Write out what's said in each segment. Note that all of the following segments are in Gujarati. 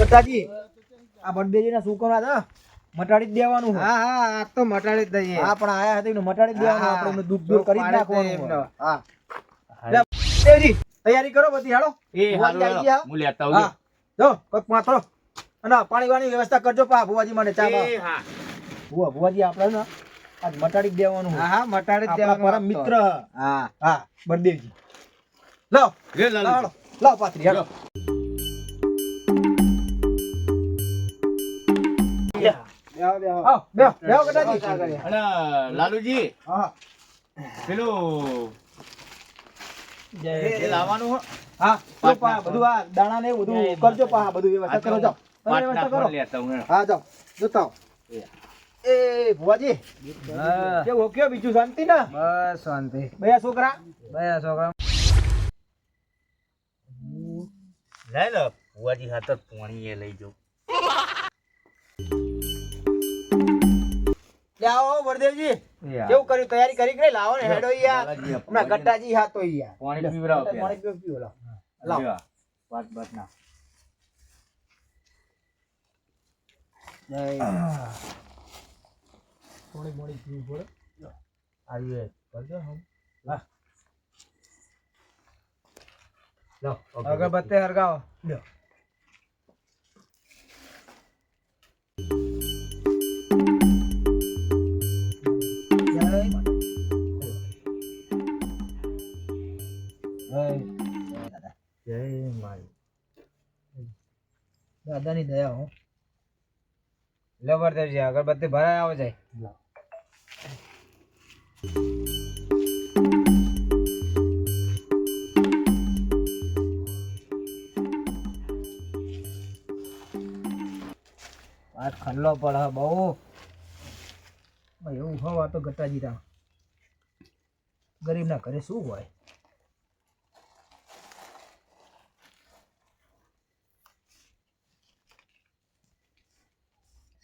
કટાજી આ બર્થડે ના શું હતા? મટાડી જ દેવાનું હા હા આ તો મટાડી જ દઈએ. હા પણ આયા હતા એને મટાડી જ દેવાનું આપણે એનું દુઃખ દૂર કરી જ નાખવાનું. એમનો. હા. દેવજી, તૈયારી કરો બધી હાલો. એ ગયા? હું. લેતા આવું જો કોક માથો અને પાણી વાણી વ્યવસ્થા કરજો પા ભુવાજી માટે ચા હા. ભુવા ભુવાજી આપણે ને આજ મટાડી જ દેવાનું હા હા મટાડી દેવાનું પરમ મિત્ર. હા. હા બળદેવજી લો લે લો પાથરી હાલો. લાલુજી પેલું એ લાવવાનું હો. હા જો પાટના પા બધું આ દાણા ને બધું કરજો પા બધું વ્યવસ્થા કરો જાઓ. તમે પાટના વ્યવસ્થા કરો. ફોન લેતા હું હા જાઓ. જોતા એ. ભુવાજી. કેવું કયો બીજું શાંતિ ને? બસ શાંતિ. બયા છોકરા? બયા છોકરા. લઈ લો. ભુવાજી હાથ પાણી એ લઈ જાઉં. લે વરદેવજી. કેવું કર્યું? તૈયારી કરી કે લાવો ને હેડો યાર હમણાં ગટ્ટાજી હા તો યાર પાણી પીવડાવો પાણી પહેલા. પીવો, પીવો, લાવો. લાવો. લ્યો, વાત વાત ના. થોડી મોડી પીવું પડે. આવીએ કરજો હમ. હા લો અગરબત્તી હરગાવો. લ્યો. દાદા. જય મારી દાદાની દયા હો. લો બળદેવજી અગરબત્તી ભરાય આવો જાય. વાત ખલ્લો પડે બહુ. એવું હવા તો ગટ્ટાજી રા ગરીબના ઘરે શું હોય?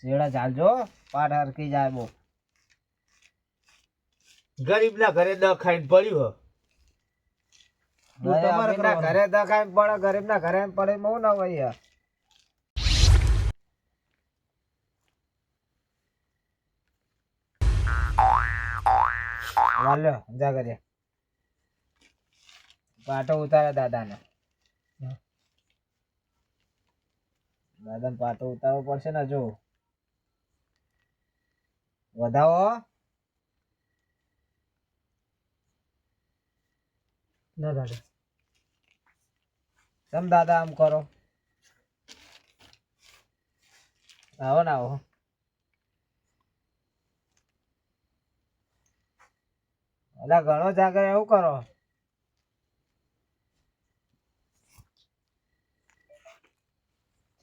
શેડા ચાલજો પાટ હરકી જાય બહુ. ગરીબ ના ઘરે દ ખાઈને પડ્યું હો. તમારે ગરીબ ના ઘરે પડે ગરીબ ના ઘરે પડે બહુ ના હોય યાર. વાલ્યો જા કરે. પાટો ઉતારે દાદાને. દાદાને પાટો ઉતારવો પડશે ને જો વધાવો. ના દાદા. કેમ દાદા આમ કરો. આવો ને આવો. અલા ઘણો જાગર એવું કરો.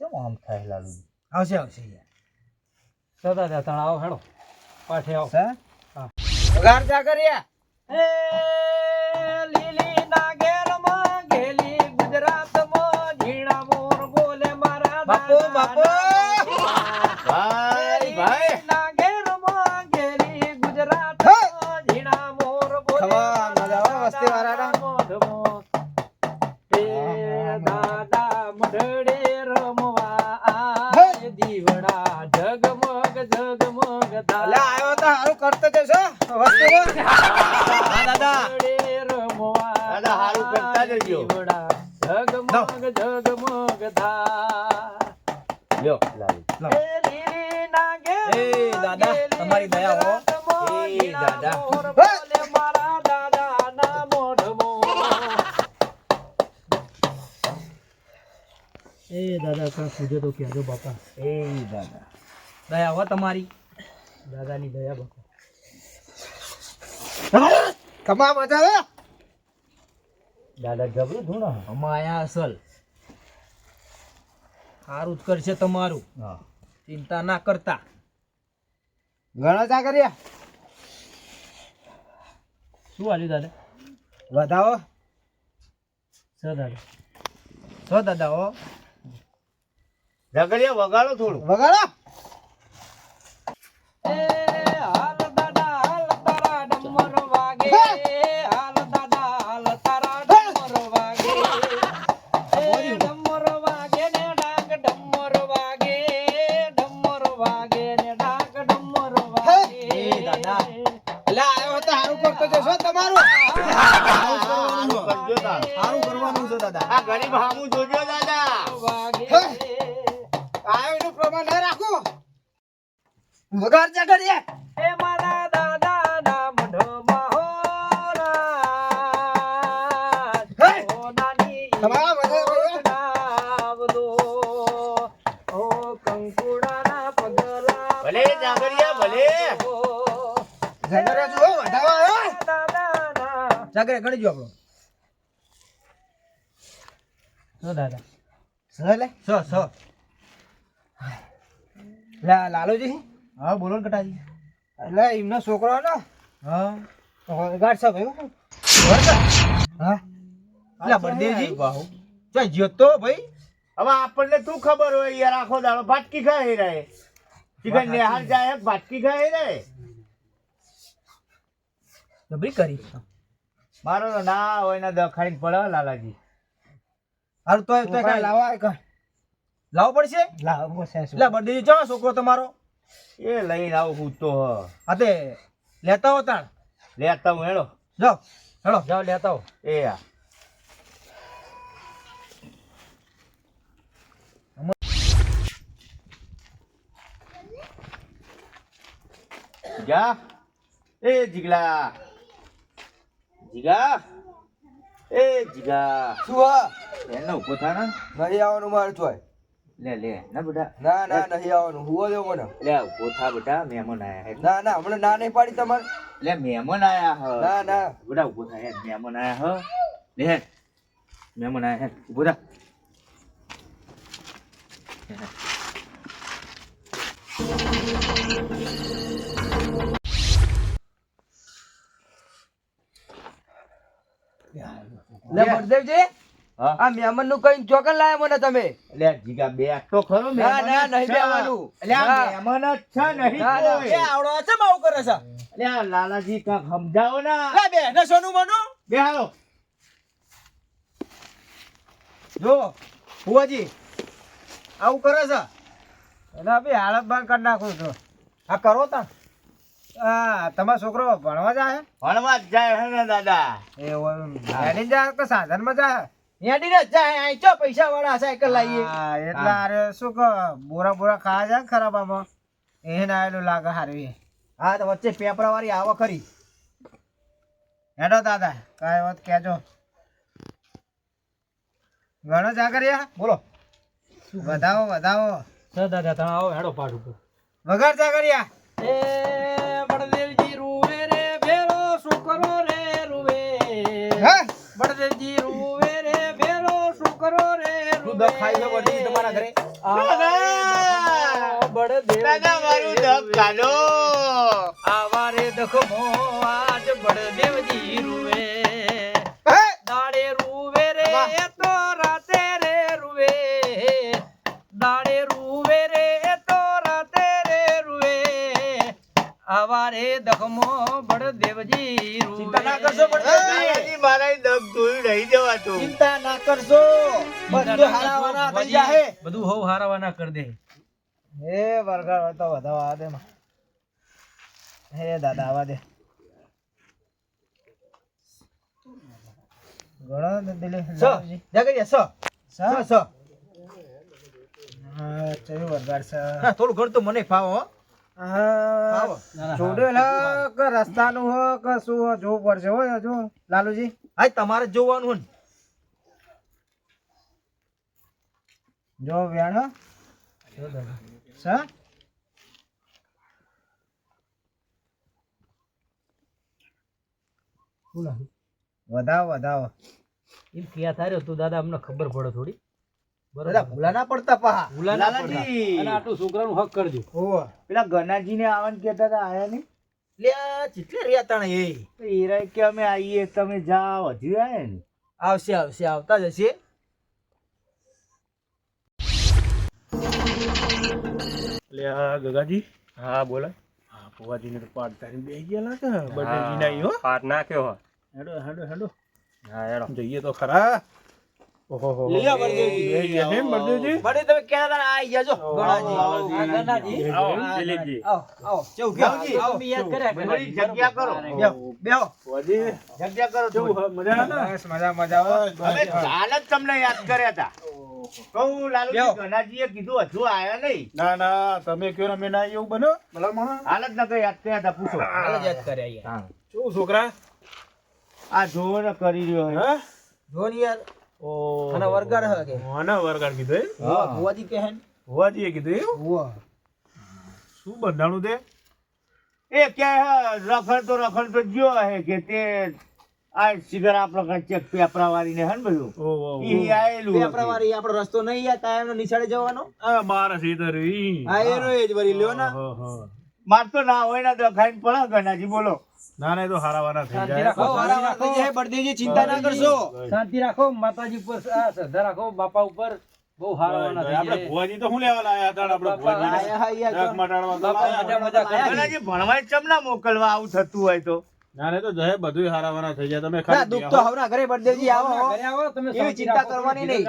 કેમ આમ થાય લાલુ? આવશે આવશે યાર તો દાદા તણાવ હેડો. પાઠે આવો. છે વગાર એ લીલી નાગેરમાં ગેલી ગુજરાતમાં ઝીણા મોર બોલે મારા બાપુ બાપુ! ભાઈ ભાઈ! દાદા તો કહેજો બાપા. એ દાદા. દયા હો તમારી. દાદાની દયા બાપા. કમા મજા આવે? દાદા જબરું ધૂણો અમા આયા અસલ. સારું જ કરશે તમારું. હા. ચિંતા ના કરતા. ઘણો કર્યા? શું હાલ્યું દાદા? વધાવો. સો દાદા. સો દાદા હો. ઝઘડિયા વગાડો થોડું. વગાડો. કરવાનું છે દાદા. આ ગરીબ હામું જોજો દાદા. વગાડ જા કરીએ એ મારા દાદાના મઢમાં હોરા હે! સોનાની તમારા બધા નાવલો. ઓ કંકુડાના પગલા ભલે જાગરિયા ભલે. જગરે વધાવા ગણી જો આપણો. દાદા. સ લે. સ સ. લા લાલુજી. હા બોલો ને કટાજી. એટલે એમનો છોકરો ને? હા. છે ભાઈ હા એટલે બળદેવજી. ચાલ જ્યો તો ભાઈ. હવે આપણને શું ખબર હોય યાર આખો દાડો ભાટકી ખાઈ રહે. ચિકન નિહાર જાય ભાટકી ખાઈ રહે. ભાઈ કરી મારો તો ના હોય ને દખાઈને પડે લાલાજી. હારું તો તોય કાંઈ લાવો લાવવો પડશે? લાવવો પડશે એટલે બળદેવજી ચા છોકરો તમારો. એ લઈને આવું હું તો હ. હા તે લેતા હો તાણ. લેતા હું હેડો. જાઓ હેડો. જાઓ લેતા આવો. એ આ. જીગા? એ જીગલા. જીગા? એ જીગા. શું હા? એનો ઊભો થા ને ઘરે આવવાનું મારે ચોય લે લે ના બેટા. ના ના નહીં આવવાનું. હુવો દેવો મને. લે ઊભો થા બેટા મહેમાન આયા હે. ના ના હમણાં ના નહીં પાડી તમારે. લે મહેમાન આયા હ. ના ના. બેટા ઊભો થાય હેડ મહેમાન આયા હ. લે હે. મહેમાન આયા હે. ઊભો થા. લે બળદેવજી હા આ મહેમાનનું કઈ ચોકન લાયા મને તમે? લે જીગા બે તો ખરો ના, ના, નહીં છે. બેહવાનું. લે મહેમાન જ છે નહીં. એ આવડો છે માવું કરે છે? લે લાલાજી કા સમજાવો ના લે બે ને સોનું મનું બે હાલો જો ફુવાજી આવું કરે છે? એટલે ભાઈ હાલત બંધ કરી નાખું છું. આ કરો તા. હા તમારો છોકરો ભણવા જાય? ભણવા જ જાય હે ને દાદા. એ હેડી જાય કે સાધનમાં જાય. હેડીને જાય અહીં ચો પૈસા વાળા સાયકલ લાવીએ એટલે અરે શું કહો બોરા બોરા ખાવા જાય ને ખરાબ એને આવેલું લાગે હારવી હા તો વચ્ચે પેપરા વાળી આવો ખરી. હેડો દાદા કાંઈ વાત કહેજો. ઘણો જાગરિયા બોલો. વધાવો વધાવો. સર દાદા તમે આવો હેડો ઉપર. વગાડ જાગરિયા એ રૂવે રે ભેરો શુકરો રે રૂવે હા બળદેવજી રૂવે રે ભેરો શુકરો રે શું દખ ખાઈ છે બળદેવજી તમારા ઘરે. દાદા! મારું આજ બળદેવજી રૂવે. હે? દાડે રૂવે રે તો રાતે રે રૂવે. દાડે રૂવે રે તો રાતે રે રૂવે. આવારે દખમો બળદેવજી રૂવે ચિંતા ના કરશો બળદેવજી. દાદાજી મારા દબ ધૂળ નહીં જવાતું. ચિંતા ના કરશો. બધું હારાવાના થઈ જાહે બધું હોવ હારાવાના કર દે. હે વરગાડ તો વધાવો આ દે હે દાદા આવા દે. ઘણો દિલે જાગરિયા સ. સ? સ હા વરગાડ થોડું ઘર તો મને ફાવો કે રસ્તાનું હો કે શું હો જોવું પડશે હો જો લાલુજી? હા તમારે જ જોવાનું હો જો વ્યાણ હો સા વધાવો વધાવો. એમ ક્યાં થાર્યો તું દાદા અમને ખબર પડે થોડી. બધા ભૂલા ના પડતા પહા. ભૂલા ના લાલાજી અને આટલું છોકરાનું હક કરજો. ઓવા પેલા ગનાજીને આવવાનું કહેતા હતા આયા નહીં? લે ચીટલે રહ્યા તાણે એ. તો કે અમે આવીએ તમે જાઓ. હજી આયા ને આવશે આવશે આવતા જ હશે એટલે આ ગગાજી. હા બોલા. હા ફુવાજીને તો પાટ તારીને બે હો પાટ નાખ્યો હેડો હેડો હેડો. હા હેડો. જઈએ તો ખરા. ઓહો બળદેવજી. બેહી ગયા બળદેવજી બળદેવ તમે ક્યાં હતા? આઈ ગયા જો. ગણાજી. ગણાજી. આવો, દિલીપજી. આવો, આવો. કેવું આવો, તમે યાદ કર્યા થોડી ગણાજી. જગ્યા કરો. બેહો, બેહો. ભુવાજી જગ્યા કરો કેવું મજા આવે બસ મજા મજા હો. ચાલ જ તમને યાદ કર્યા હતા કહું લાલુજી બેહો. કીધું હજુ આયા નહીં ના ના તમે કયો ને અમે ના એવું બન્યો ભલા માણસ હાલ જ નકર યાદ કર્યા હતા પૂછો હાલ જ યાદ કર્યા યાર. શું છોકરા આ જોવો કરી રહ્યો હે હા જો યાર. ઓ આના વરગાડ હે કે? આના વરગાડ કીધું એમ? ભુવા- ભુવાજી કહે ને. ભુવાજીએ કીધું એમ? ભુવા. શું બંધાણું તે એ કે રખડ તો રખડ તો ગયો હે કે તે આ સિગર આપણો ચેક પેપરા વાળીને હે ને બધું ઓહો ઈ આયેલું હતું. પેપરાવાળી આપણો રસ્તો નહીં યાર કાયમનો નિશાળે જવાનો આ મારા સીધર ઈ એ જ વળી લ્યો ને. માર તો ના હોય ના તો ખાઈને પડા ગણાજી બોલો. ના ના તો હારાવાના થઈ જાય. રાખો વારાવાર થઈ જાય, બળદેવજી ચિંતા ના કરશો શાંતિ રાખો. માતાજી ઉપર શ્રદ્ધા રાખો બાપા ઉપર. બહુ હારવાના થઈ આપણે ભુવાજી તો શું લેવા લાયા હતા આપણે બાપા ભુવાજીને? આયા હા યાર રાખ મટાડવા બાપા મજા મજા કર્યા. ભણવાય ચમ ના મોકલવા આવું થતું હોય તો? ના ના તો જહે બધુંય હારાવાના થઈ જાય. તમે ખાલી દુઃખ તો ઘરે બળદેવજી આવો એવી ચિંતા કરવાની નહીં.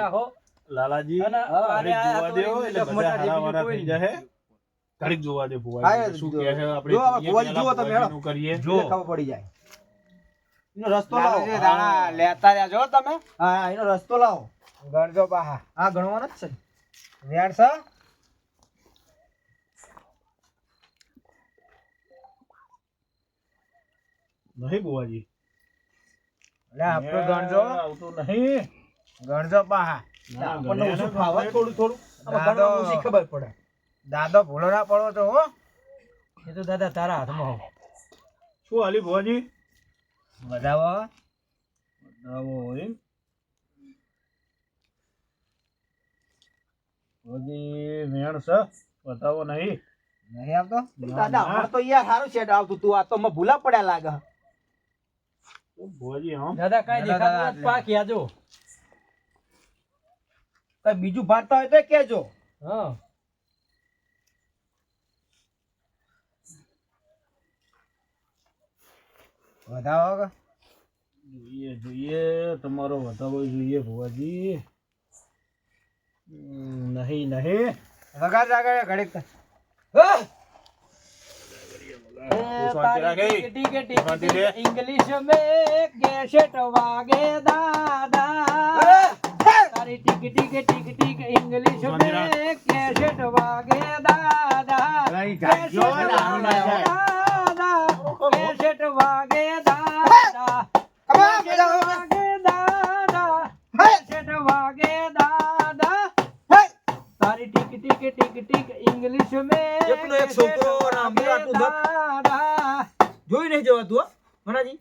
લાલાજી એટલે બધા હારાવાના થઈ જાય ઘડીક જોવા દે ભુવાજી. શું કહે છે આપણે જો આ જોઈએ ભુવાજી જુઓ તમે, હેડો. કરીએ. જો. ખબર પડી જાય. એનો રસ્તો લાવો. રાણા દાણા લેતા જાજો તમે. હા એનો રસ્તો લાવો. ગણજો બાહા આ ગણવાનો જ છે ને. વેણ નહીં ભુવાજી. એટલે આપણું ગણજો. આવતું નહીં. ગણજો બાહા આપણને ઓછું ફાવે થોડું થોડું. આમાં દાદો. ઓછી ખબર પડે. દાદો ભૂલો ના પડો તો હો. એ તો દાદા તારા હાથમાં હો. શું હાલી ભુવાજી? વધાવો વધાવો એમ ભુવાજી મેણ છે? બતાવો નહીં. નહીં આવતો? દાદા અમાર તો યાર સારું છે આવતું તું. આ તો મેં ભૂલા પડ્યા લાગે. ભુવાજી હા. દાદા કઈ દાદા, દેખાતું પાક યાજો કઈ બીજું ભાડતા હોય તો કેજો હા. વધાવો કે જોઈએ જોઈએ તમારો વધાવો જોઈએ ભુવાજી. નહીં નહીં. વગાડ આગળ ઘડીક. ઇંગ્લિશ મે વાગે દાદા. ટીક ટીક ટીક ટીક ઇંગ્લિશ મે વાગે દાદા. બેસેટ વાગે વાગે દાદા. બેસેટ વાગે ઇંગ્લિશ જોઈ નહીં જવાતું મહારાજી.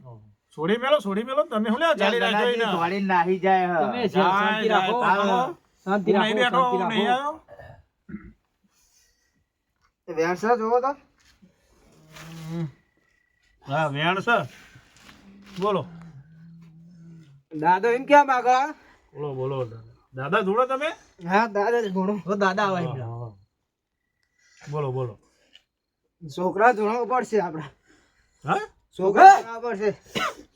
છોડી મેલો છોડી મેલો તમે જોવો તો. હા વેણ છે. બોલો. દાદો એમ કેમ આગળ? બોલો બોલો દાદા. જોડો તમે? હા દાદા જ ઘણો દાદા આવે બોલો બોલો. છોકરા ધૂણો પડશે આપડા હા? છોકરા પડશે.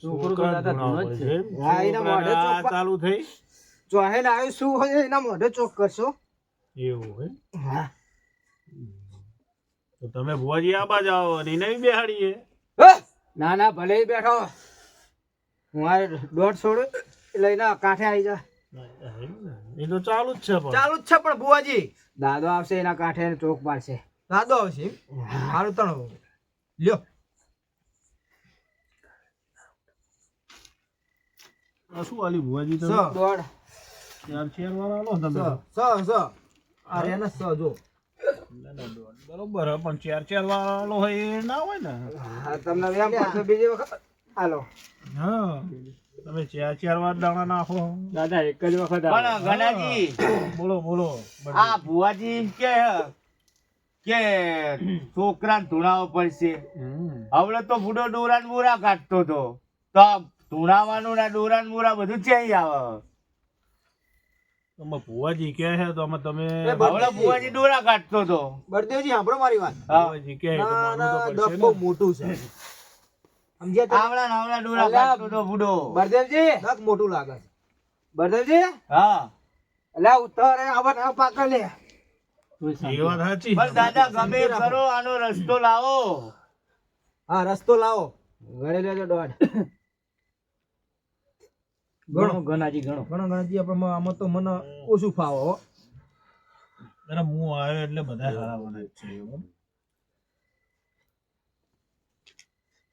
છોકરો દાદા ધૂણા ધૂણો. હા, એના મોઢે ચાલુ થઈ. ચોહે ને આવ્યું શું હોય એના મોઢે ચોક કરશો. એવું હે હા. તો તમે ભુવાજી આ બાજુ આવો અને એને બી બેહાડીએ. ના ના ભલે બેઠો. હું આ દોઢ છોડું લઈને કાંઠે આવી જા. એ તો ચાલુ જ છે પણ. ચાલુ જ છે પણ બુવાજી દાદો આવશે એના કાંઠે ચોક પાડશે. દાદો આવશે એમ? તણ. લ્યો. શું આલી ભુવાજી તમે? સ. દોઢ. ચાર ચેર વાળા આલો તમે. સ સ આ રેના સ જો. બરોબર પણ ચાર ચાર વાળો હોય ના હોય ને? હા તમને એમ પાછો બીજી વખત હાલો. હા તમે ચાર ચાર વાર દાણા નાખો. દાદા એક જ વખત પણ ગણાજી. બોલો બોલો. આ ભુવાજી કે કે છોકરા ધૂણાવો પડશે? હવે તો તો ડોરા ને બોરા કાઢતો તો. ધૂણાવાનું ના ડોરાન બોરા બધું ચઈ આવે. તમે ભુવાજી કહે છે? તો અમે તમે હવડે ભુવાજી. ડોરા કાઢતો તો બળદેવજી સાંભળો મારી વાત. હા. ભુવાજી કહે તો માનવું પડશે. મોટું છે. સમજ્યા આવડા આવડા ડોરા કાઢતો તો બુડો બળદેવજી દખ મોટું લાગે છે. બળદેવજી? હા. એટલે ઉતર આવા ના પાક લે એ વાત સાચી. પણ દાદા ગમે કરો આનો રસ્તો લાવો. હા રસ્તો લાવો. ગણી લેજો દોઢ ઘણો. ગણાજી ઘણો. ઘણો ગણતરી આપણે આમાં તો મને ઓછું ફાવો હો. અરે હું આવ્યો એટલે બધા સારા બને છે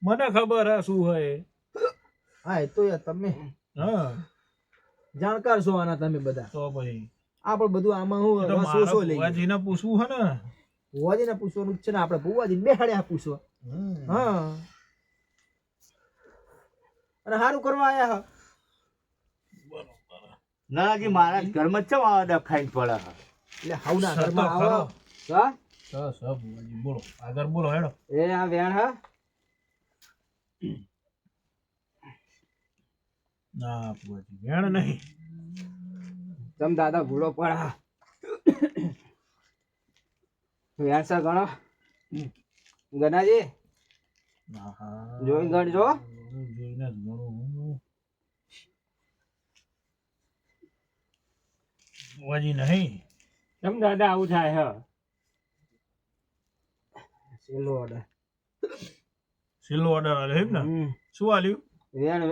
મને ખબર હે શું હોય. હા એ તો યાર તમે હા. જાણકાર છો આના તમે બધા. તો ભાઈ આપણે બધું આમાં હું એ સો લઈ ભુવાજીને પૂછવું હે ને. ભુવાજીને પૂછવાનું છે ને આપણે ભુવાજીને બેહાડ્યા પૂછવા. હા. અને સારું કરવા આયા હા. ના હજી મારા ઘરમાં ચમ આવા દખાઈ પડે એટલે હાઉ ના ઘરમાં આવો? હા? સ સ ભુવાજી બોલો. આગળ બોલો હેડો. એ આ વેણ હા? ના ભુવાજી વેણ નહીં. તમ દાદા ભૂલો પડા વેણ સર ગણો ગનાજી. જોઈ ગણજો. જોઈને જ ગણું. ભુવાજી નહીં કેમ દાદા આવું થાય હે છેલ્લો ઓર્ડર છેલ્લો ઓર્ડર આલ્યો એમ ને શું આલ્યું વેણ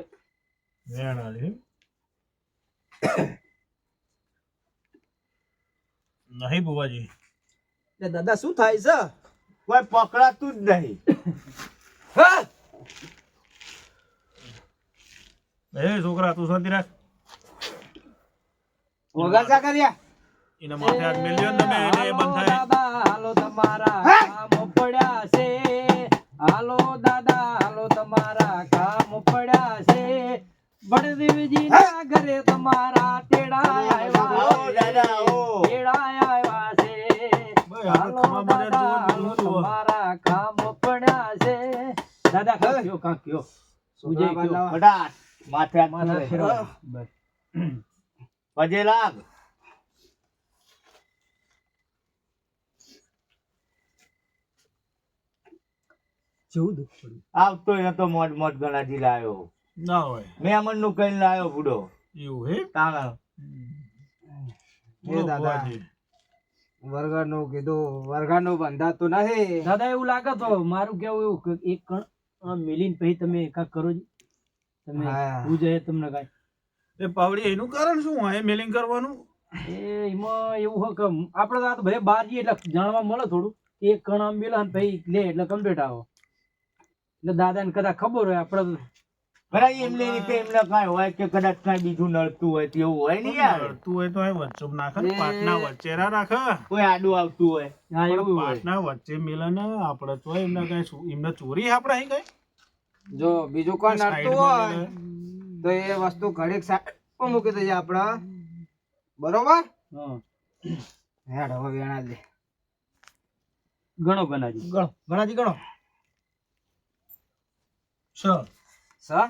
વેણ આલ્યું એમ? નહીં ભુવાજી એટલે દાદા શું થાય છે કોઈ પકડાતું જ નહીં હા એ છોકરા તું શાંતિ રાખ વગર કર્યા? એના માથે હાથ મેલ્યો તમે એટલે એ બંધ થાય. દાદા હાલો તમારા કામ પડ્યા છે. હાલો દાદા હાલો તમારા કામ પડ્યા છે. બળદેવજી ના ઘરે તમારા તેડા આવ્યા દાદા આવો તેડા આવ્યા છે. હાલો દાદા હાલો તમારા કામ પડ્યા છે. દાદા કાં કયો કાં કયો? ફટાટ માથે માથા. બસ. પજે લાગ જેવું દુઃખ પડ્યું. આવતો એ તો મોટ મોટ ગણાજી લાયો. ના હોય. મેમનનું કઈ લાયો બુડો એવું હે? તાણ. એ દાદા. ભુવાજી. વરગાડનું કીધું વરગાડનું બંધાતું નહીં. દાદા એવું લાગે તો મારું કેવું એવું એક કણ મિલીન પછી તમે એકા કરો છો? તમે. હું. જાય તમને કાંઈ. એ પાવડી એનું કારણ શું હોય? મેલિંગ કરવાનું? એ એમાં એવું હોય કે આપણે તો આ તો ભાઈ બહાર જઈએ એટલે જાણવા મળે થોડું કે એક કણ આમ મેલા ભાઈ લે એટલે કમ્પ્લીટ આવો. એટલે દાદાને કદાચ ખબર હોય આપણે તો ખરા એમને રીતે એમને કાંઈ હોય કે કદાચ કાંઈ બીજું નડતું હોય તેવું હોય ને યાર. નડતું હોય તો આ વચ્ચે નાખે પાટના વચ્ચે ના રાખે કોઈ આડું આવતું હોય. હા એવું હોય. પાટના વચ્ચે મિલે ને આપણે તો એમને કઈ એમને ચોરી આપણે અહીં કઈ? જો બીજું કોઈ નડતું હોય. તો એ વસ્તુ ઘડીક સાઈડમાં મૂકી દઈએ આપણે. બરોબર? હેડ હવે વેણા લે ગણાજી ગણો. ગણાજી ગણો. છ. સર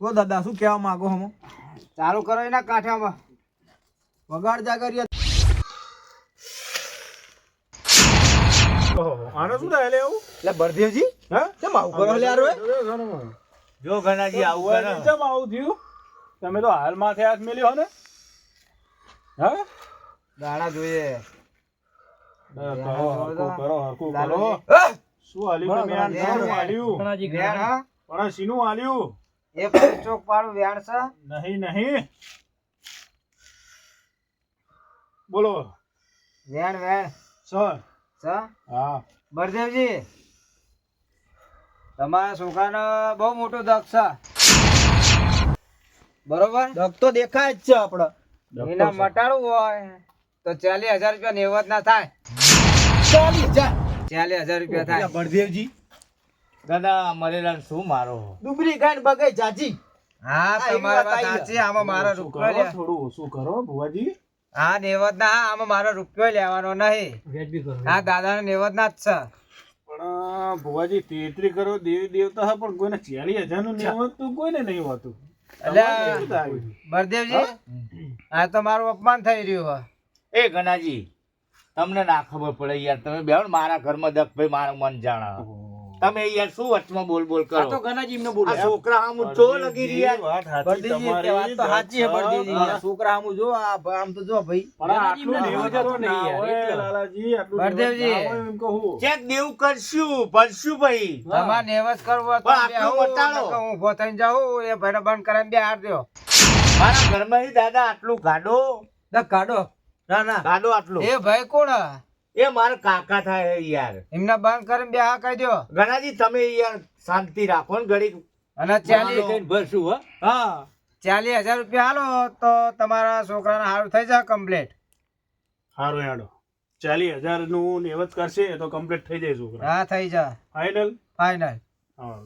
ઓ દાદા શું કહેવા માંગો હમ? ચાલુ કરો એના કાંઠામાં. વગાડ જાગરિયા. આને શું થાય લે એવું? એટલે બળદેવજી. હા? કેમ આવું કરો યાર? જો ગણાજી આવું કરે કેમ આવું થયું? તમે તો હાલ માથે હાથ મેલ્યો ને હા? દાણા જોઈએ. કરો કરો કરો. શું હાલ્યું તમે. હાલ્યું. હા? પણ હાલ્યું? એ ચોક પાડું વેણ છે. નહીં નહીં. બોલો. વેણ વેણ સર. છે હા. બળદેવજી. તમારા છોકરાનો બહુ મોટો દગ છે. બરોબર? દગ તો દેખાય જ છે આપડે. એના મટાડવું હોય તો ચાલીસ હજાર રૂપિયા નેવત ના થાય. ચાલીસ હજાર. ચાલીસ હજાર રૂપિયા થાય. બળદેવજી. દાદા મરેલા શું મારો? ડુબરી ગાંઠ બગે જાજી. હા તમારા વાત સાચી. આમાં મારા રૂપિયો થોડું ઓછું કરો ભુવાજી. હા નેવત ના આમાં મારો રૂપિયો લેવાનો નહીં. હા દાદા નેવત ના જ છે. પણ ભુવાજી તેત્રી કરો દેવી દેવતા હા પણ કોઈને ચાલીસ હજારનું નહીં હોતું કોઈને નહીં હોતું. બળદેવજી આ તો મારું અપમાન થઈ રહ્યું હોય. એ ગણાજી તમને ના ખબર પડે યાર તમે બે મારા ઘરમાં દખ ભાઈ મારું મન જાણે. તમે યાર શું વચમાં બોલ બોલ કરો તો ઘનાજી ગણાજી એમને છોકરા આમ જો લગી રહ્યા. વાત સાચી બળદેવજી વાત તો સાચી છે બળદેવજી છોકરા આમ જો આમ તો જો ભાઈ. પણ આટલું ગણાજી તો નહીં યાર, એટલે. લાલાજી, આટલું બળદેવજી. ના એમ કહું. ચેક દેવું કરશું ભરશું ભાઈ. તમારે નેવસ કરવો તો આટલું હું ઊભો થઈને જાઉં એ ભાઈ બંધ કરીને બે હાર દ્યો મારા ઘરમાં દાદા આટલું ગાડો. ના કાઢો ના ના ગાડો આટલું. એ ભાઈ કોણ? હે? એ મારા કાકા થાય યાર. એમને બંધ કરીને બે હા કહી દો ગણાજી તમે યાર શાંતિ રાખો ને ઘડી અને ચાલીસ કઈને ભરશું હો? હા. ચાલીસ હજાર રૂપિયા હાલો તો તમારા છોકરાને સારું થઈ જાય કમ્પ્લીટ સારું હેડો. ચાલીસ હજારનું નેવત કરશે તો કમ્પ્લીટ થઈ જાય છોકરા. હા થઈ જાય. ફાઈનલ ફાઈનલ હા.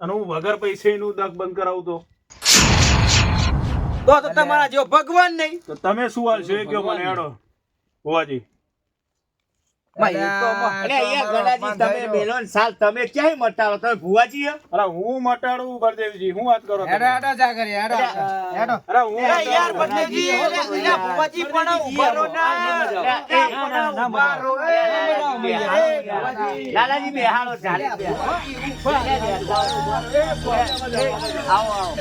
અને હું વગર પૈસે નું દગ બંધ કરાવું તો? તો તો તમારા જેવો ભગવાન નહીં. તો તમે શું હાલ છે કયો મને હેડો. હોવાજી ભાઈ, લાલાજી બેહાડો ચાલે. આવો આવો.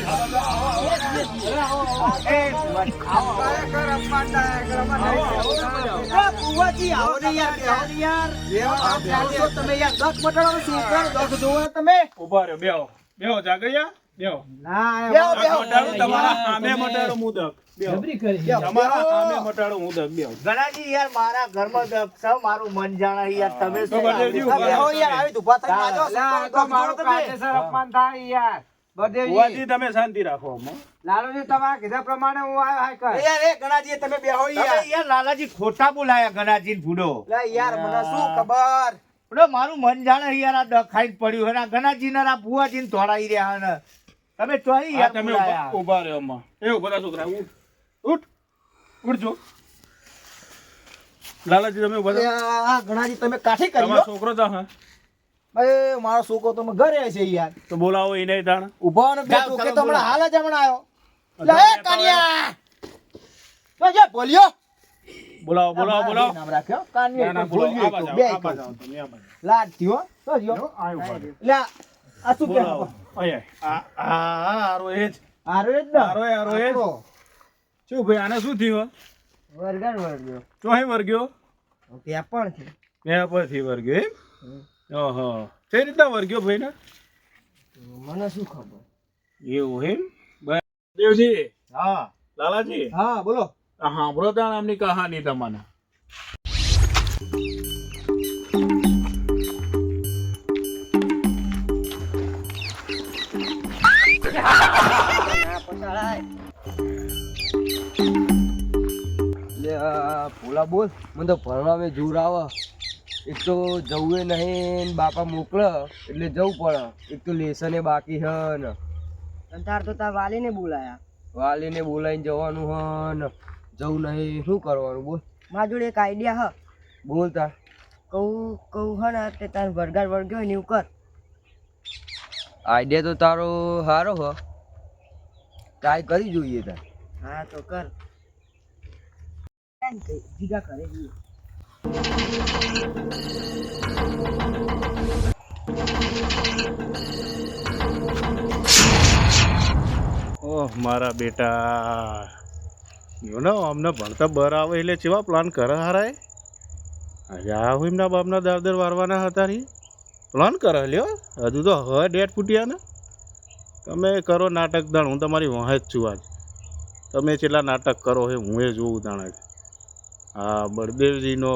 આવો ભુવાજી, આવો. યાર, આવો તમે યાર દસ મટાડો દસ જોવો તમે. ઊભા રહ્યો બેહો. બેહો જાગરિયા બેહો. ના બેહો, બેહો. તમારા સામે મટાડું હું દક બેહો. જબરી કરી તમારા સામે મટાડું હું દક બેહો. ગણાજી યાર મારા ઘરમાં મારું મન જાણે યાર તમે તો બળદેવજી શું ઊભા રહો. યાર આવી ઊભા થઈને આજો. આ તો મારું કાયદેસર અપમાન થાય યાર. બળદેવજી તમે શાંતિ રાખો લાલાજી તમારા કીધા પ્રમાણે હું આવ્યો હાય કર. યાર એ ગણાજી તમે બેહો યાર. યાર લાલાજી ખોટા બોલાયા ગણાજી ભૂડો. લે યાર મને શું ખબર? ભૂડો મારું મન જાણે યાર આ ડખાઈ પડ્યું હે ના ગણાજી ના ભુવાજી ને ધોળાઈ રહ્યા ને. તમે હા, યાર તમે ઊભા રહ્યો અમો. એ ઊભા છોકરા ઉઠ. ઉઠ. ઉઠજો. લાલાજી તમે ઊભા આ ગણાજી તમે કાઠી કરી છોકરો તો હા. એ મારો છોકરો તમે ઘરે છે યાર. તો બોલાવો એને તાણ. ઊભો ને બે ટોકે તો હમણાં હાલ જ હમણાં આવ્યો. લે કાનિયા. તો જે બોલ્યો? બોલાવો બોલાવો બોલાવો. નામ રાખ્યો? કાનિયા ના, બોલ્યો આ તો, બે બાજુ આવો, આ કહું. બાજુ આવો તમે, આ લાડ થયો તો જો. આયો લે આ શું બોલાવો. કે? આય, આય. આ આ આરો હારો એ જ. હારો જ ને? હારો એ હારો એ શું ભાઈ આને શું થયું? વર્ગર વર્ગ્યો ચોહી વર્ગ્યો ત્યાં પણ છે. મેં પરથી વર્ગ્યો એમ? ઓહો. કઈ રીતના વર્ગ્યો ભાઈ ને મને શું ખબર? એવું એમ? દેવજી. હા. લાલાજી. હા બોલો. હા સાંભળો તાણ આમની કહાની તમને. ભોલા બોલ મને તો ભણવામાં જોર આવે. એક તો જવું નહીં બાપા મોકલે એટલે જવું પડે એક તો લેસને બાકી હ ને. તાર તો તાર વાલીને બોલાયા. વાલીને બોલાવીને જવાનું હ ને. જવું નહીં શું કરવાનું બોલ. મારા જોડે એક આઈડિયા હ. બોલ તાર. કહું કહું હ ને તે તાર વર્ગાર હોય ને એવું કર. આઈડિયા તો તારો સારો હ. ટ્રાય કરી જોઈએ તાર. હા તો કર. જીગા કરે ઓહ, મારા બેટા. જો ને અમને ભણતા બર આવે એટલે કેવા પ્લાન કરે હારાય આજે આવું એમના બાપના દર દર વારવાના હતા રી પ્લાન કરે લ્યો હજુ તો હવે ડેટ ફૂટ્યા ને. તમે કરો નાટક દાણ, હું તમારી વહે જ છું આજ. તમે કેટલા નાટક કરો હે, હું એ જોઉં તાણે હા બળદેવજીનો.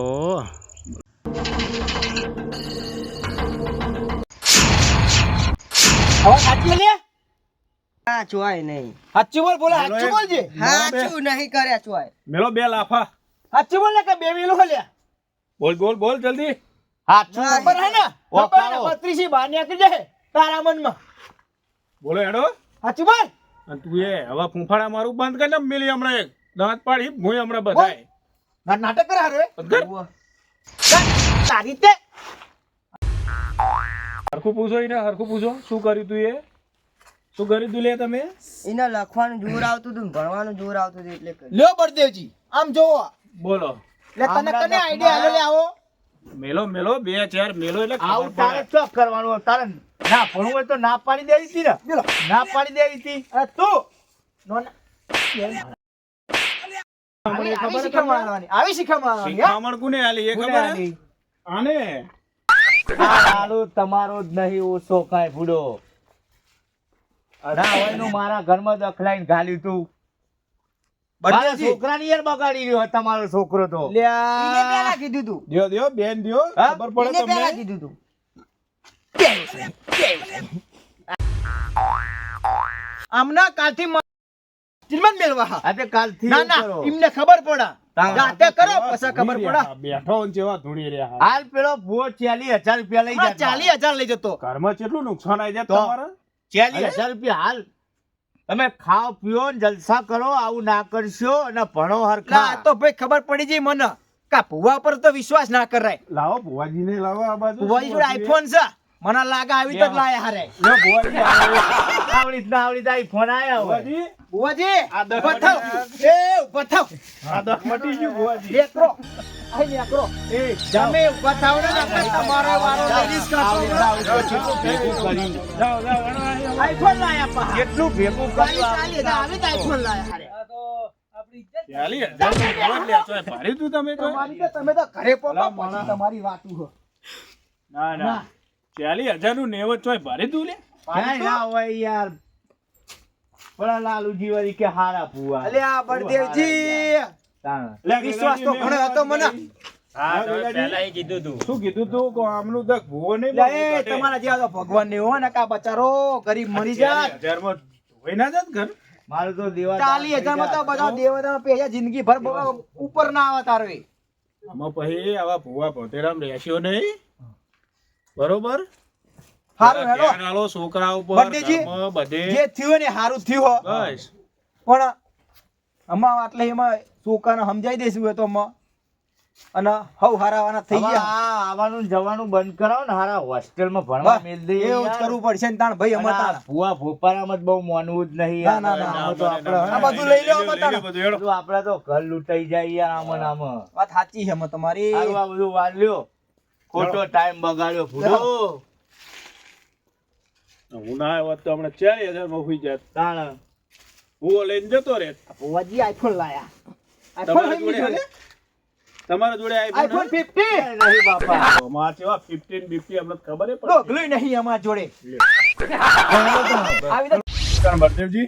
હવે સાચી લે હા ચોય નહીં. સાચું બોલ બોલે બોલો સાચું એ. બોલજે. હા, બે. સાચું નહીં કરે ચોય. મેલો બે લાફા. સાચું બોલે કે બે વેલું હલ્યા બોલ બોલ બોલ જલ્દી. હાચું ખબર હે ને? ઓકાળો. ખબર બત્રીસી બહાર નીકળી જાય તારા મનમાં. બોલો હેડો. સાચું બોલ. અને તું એ હવે ફૂંફાડા મારું બંધ કરીને મિલી હમણાં એક. દાંત પાડી હું હમણાં બધાય. ના- નાટક કરે. હારું તારી તે હરખું પૂછો એને હરખું પૂછો. શું કર્યું તું એ? શું કર્યું તું લે તમે? એને લખવાનું જોર આવતું હતું ભણવાનું જોર આવતું હતું એટલે લ્યો બળદેવજી આમ જોવો. બોલો. એટલે તને કને આઈડિયા આલો લે આવો. મેલો મેલો બે ચાર મેલો એટલે આવું તારે ચોક કરવાનું તારે ના ભણવું હોય તો ના પાડી દેવી હતી ને. ના પાડી દેવી હતી અરે તું. આવી આવી આવી શીખવામાં આવવાની, હા? શિખામણ કોને આલી એ ખબર આને? આ તમારો જ નહીં ઓછો કાંઈ ભૂડો. ના હોયનું મારા ઘરમાં દખલાઈને ઘાલ્યું તું. મારા છોકરાની યાર બગાડી રહ્યો તમારો છોકરો તો. લ્યા. કીધું તું. દ્યો દ્યો બેન દિયો હા? ખબર પડે કીધું તું. આમના કાથી મ- ચિલમન મેળવા હા. તે કાલથી ના ના ઇમને ખબર પડા. જાતે કરો પછી ખબર પડા. બેઠો જેવા ધૂણી રહ્યા હાલ પેલો ભૂવો ચાલીસ હજાર રૂપિયા લઈ જાય. ચાલીસ લઈ જતો. ઘરમાં કેટલું નુકસાન આવી જાય તમારે? 40000 રૂપિયા હાલ. તમે ખાઓ પીઓ જલસા કરો આવું ના કરશો અને ભણો હરખા. તો ભાઈ ખબર પડી જઈ મને. કા ભુવા પર તો વિશ્વાસ ના કરાય. લાવો ભુવાજીને લાવો આ બાજુ. ભુવાજી જોડે આઈફોન છે. મને લાગે આવી તો જ લાયા હારે આવડી ના આવડી જાય ફોન આયા હોય ભુવાજી ભુવાજી આ દસ ઊભા થાવ. એ ઊભા આ દસ મટી ગયું ભુવાજી નેકરો. અહીં નેકરો. એ જાઓ. તમે ઊભા થાવ ને તમારો વારો લઈશ કાઢો. આવડી ના આવડી તો કેટલું ભેગું. આઈફોન લાયા. કેટલું કર્યું આવી તો આઈફોન લાયા હારે. તું તો ઘરે પહોંચો. તમારી વાતું ના ના ચાલી હજારનું નેવત ચોય ભારી તું લે. હોય યાર. પણ લાલુજી વાળી કે હારા અલે આ બળદેવજી લે, વિશ્વાસ તો ઘણો હતો મને. તું. ભૂવો તો ને ને ના તો હજાર તો જિંદગી ભર ઉપર ના આવે તારવી આમાં પછી આવા ભૂવા ભોતેરામ રહેશો નહીં? બરોબર? હારું હેલો. હાલો છોકરા ઉપર બર્થડેજી, બધે. જે થયું ને હારું થયું હો. બસ. પણ અમા આટલે એમાં છોકરાને સમજાઈ દેશું એ તો અમા અને હવ હારાવાના થઈ ગયા. હા આવવાનું જવાનું બંધ કરાવો ને હારા હોસ્ટેલમાં ભણવા મેલ દે એવું જ કરવું પડશે ને તાણ ભાઈ અમાર તાણ. ભૂવા ભોપારા મત બહુ માનવું જ નહીં ના, ના, ના, તો આપણે આ બધું લઈ લેવા આમાં તાણ. બધું આપણે તો ઘર લૂંટાઈ જાય યાર આમ નામ વાત સાચી છે આમાં તમારી. આ બધું વાલ્યો. ખોટો ટાઈમ બગાડ્યો ભૂલો. હું ના આવ્યો તો હમણાં ચાર હજારમાં હુઈ જાત. તાણ. હું લઈને જતો રે વજી આઈફોન લાયા. આઈફોન તમારા જોડે તમારા જોડે આઈફોન આઈફોન ફિફ્ટી નહીં બાપા. અમાર cewa 15 બીપી અમને ખબર હે ડોગલું નહીં અમાર જોડે. આવી તો બળદેવજી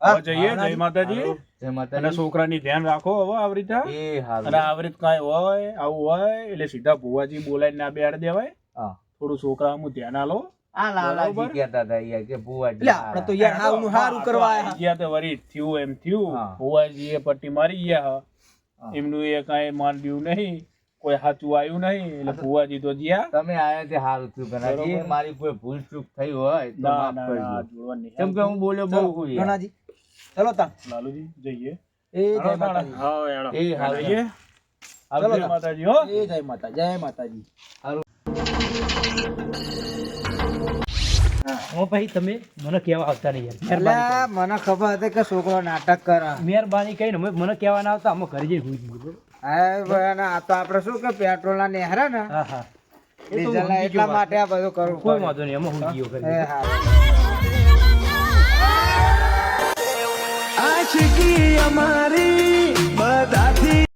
જઈએ જય માતાજી. જય અને માતાજી છોકરાની ધ્યાન રાખો હવે આવી રીતે અને આવી રીતે કાંઈ હોય આવું હોય એટલે સીધા ભુવાજી બોલાવીને ના બેહાડી દેવાય. થોડું થોડું છોકરાનું ધ્યાન આલો. એમનું એ કાંઈ માન્યું નહીં કોઈ સાચું આવ્યું નહીં એટલે ભુવાજી તો જ્યાં તમે આયા તે હારું થયું ગણાજી મારી કોઈ ભૂલ ચૂક થઈ હોય તો ના માફ કરજો. કેમ કે હું બોલ્યો બહુ ગણાજી ચલો તા. લાલુજી જઈએ. એ જય માતાજી. હા એડો એ હા જઈએ. ચલો. જય માતાજી હો. એ જય માતા જય માતાજી. હું. ભાઈ તમે મને કહેવા આવતા નહીં યાર. મને ખબર હતી કે છોકરો નાટક કરે. મહેરબાની કહીને અમે મને કેવા ના આવતા અમે ઘરે જઈને હા ભાઈ, આ તો આપણે શું કે પેટ્રોલ ના? નેહરા ને એટલા માટે આ બધું કરવું કોઈ વાંધો નહીં અમે ગયો આશિકી અમારી. બધાથી